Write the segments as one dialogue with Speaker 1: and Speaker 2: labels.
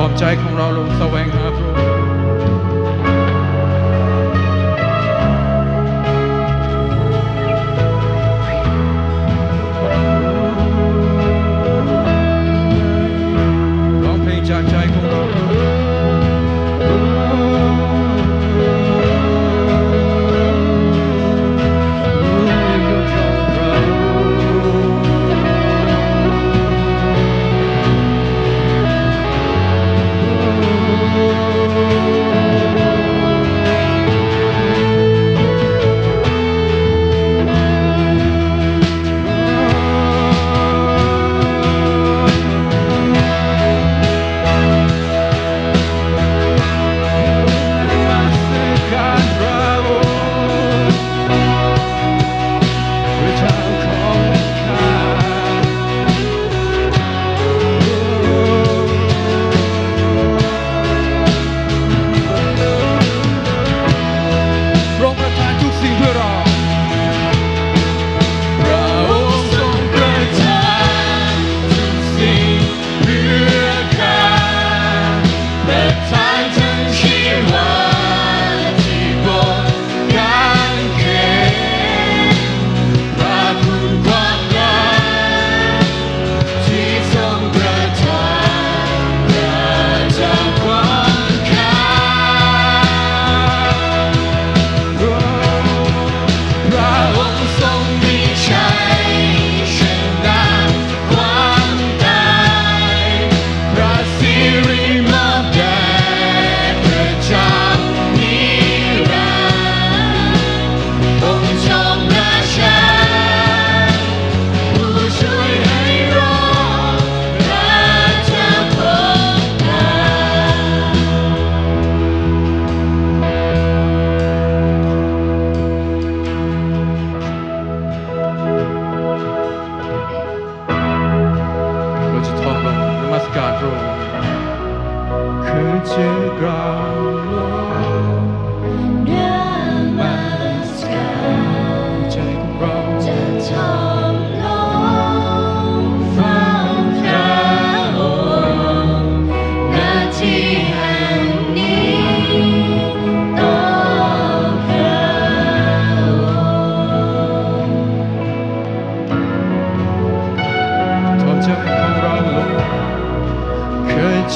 Speaker 1: ขอบใจ
Speaker 2: ของเราลง
Speaker 1: แสวงหา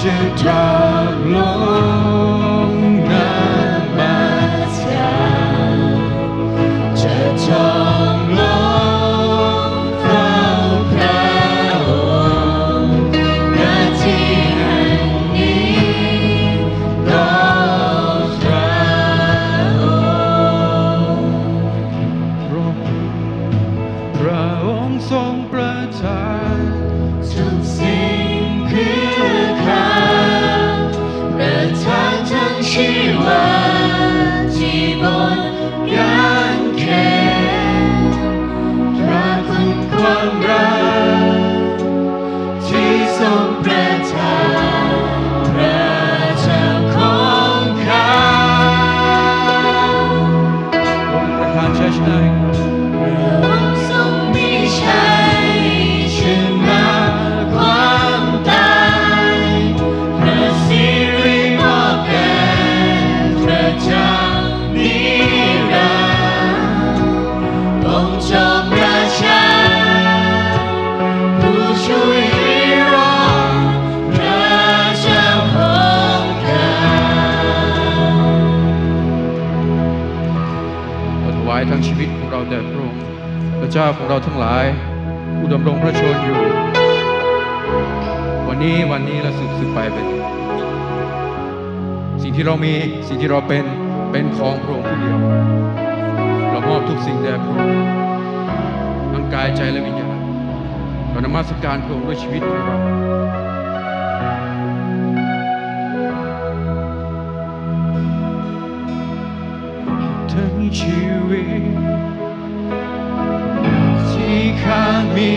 Speaker 1: จะดาวลงนามาจาจะ
Speaker 2: จองลงครา
Speaker 3: วคราวนา
Speaker 1: ทีแห่
Speaker 3: งนี้รราวพระพระองค์ทรงประทา
Speaker 1: นทุกสิ่ง เจ้าของเราทั้งหลายผู้ดำรงพระชนอยู่ วันนี้วันนี้และสืบสืบไปเป็น สิ่งที่เรามีสิ่งที่เราเป็นเป็นของพระองค์ผู้เดียว เรามอบทุกสิ่งแด่พระองค์ทั้งกายใจและวิญญาณเรานมัสการพระองค์ด้วยชีวิตของเราทั้งชี ข้ามี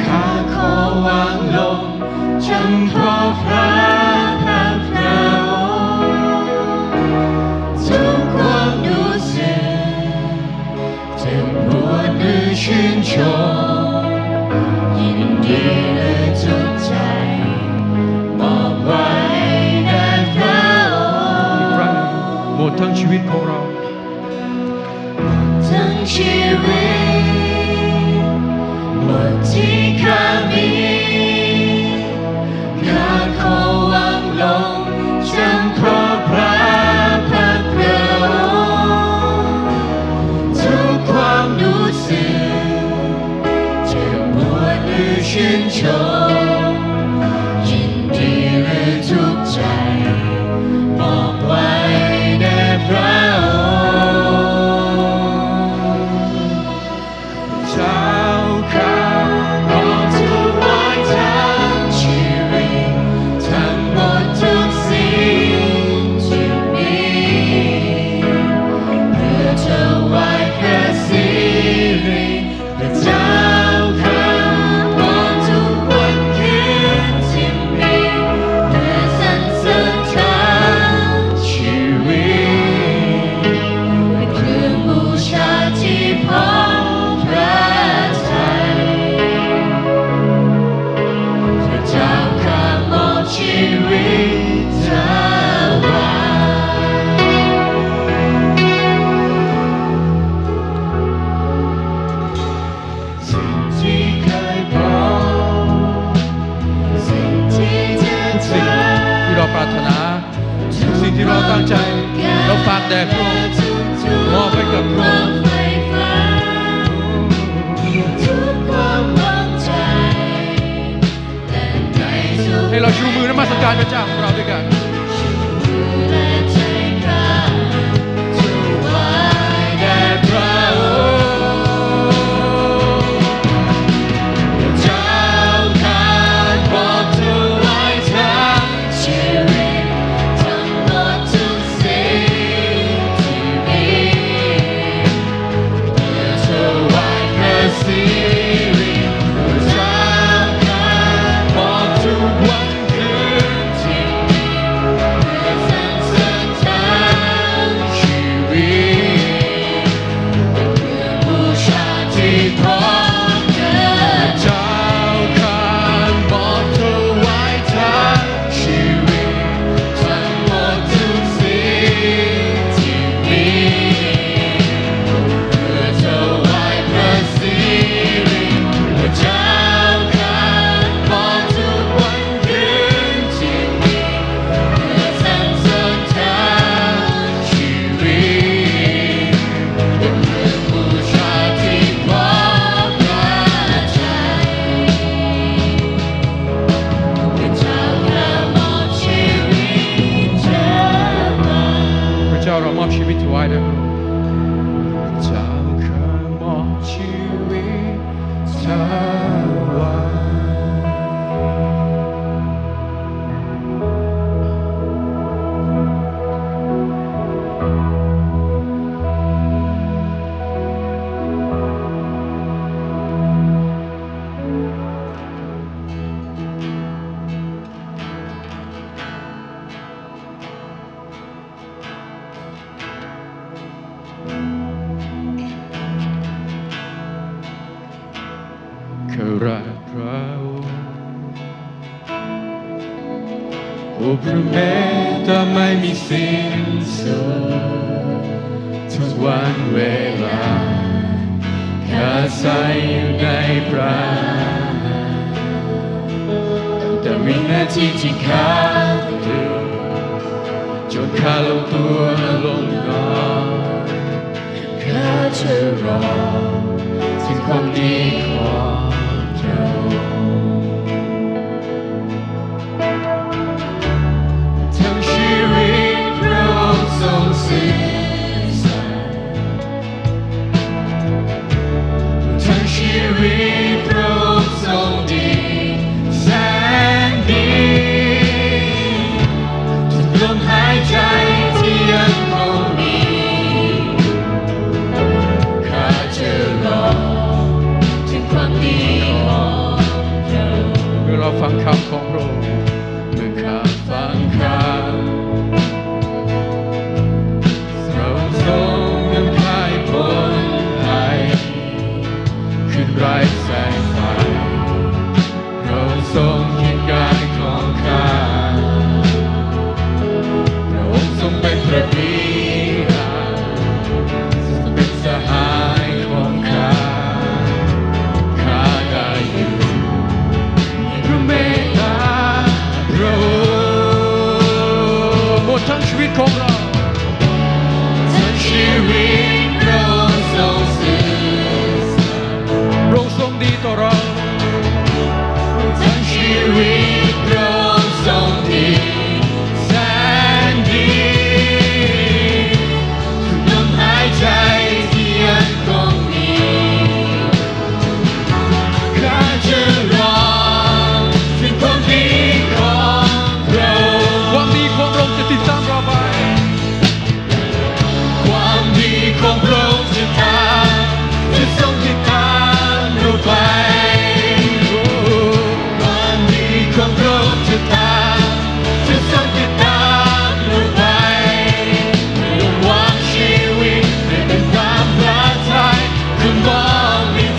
Speaker 1: ข้าขอวางลงจำพราพระ
Speaker 3: แด่พระองค์
Speaker 1: มอ
Speaker 3: บให้กับพระองค์
Speaker 1: ให้เราชูมือนมัสการพระเจ้าของเรา
Speaker 3: wide open. พระเมต
Speaker 1: ตาไม่มีสิ้นสุดทุกวันเวลาแค่ใส่อยู่ในพระแต่วินาทีที่ข้าดูจนข้าลงตัวลงนอนข้าจะรอถึงความดีของ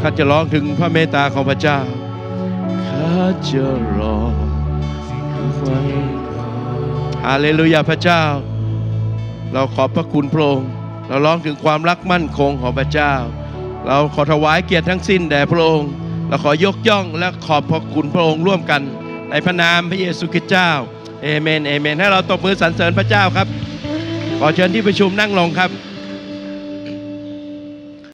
Speaker 4: ข้าจะร้องถึงพระเมตตาของพระเจ้า ข้าจะร้อไว้ฮาเลลูยาพระเจ้า เราขอบพระคุณพระองค์ เราร้องถึงความรักมั่นคงของพระเจ้า เราขอถวายเกียรติทั้งสิ้นแด่พระองค์ เราขอยกย่องและขอบพระคุณพระองค์ร่วมกัน ในพระนามพระเยซูคริสต์เจ้า เอเมน เอเมน ให้เราตบมือสรรเสริญพระเจ้าครับ ขอเชิญที่ประชุมนั่งลงครับ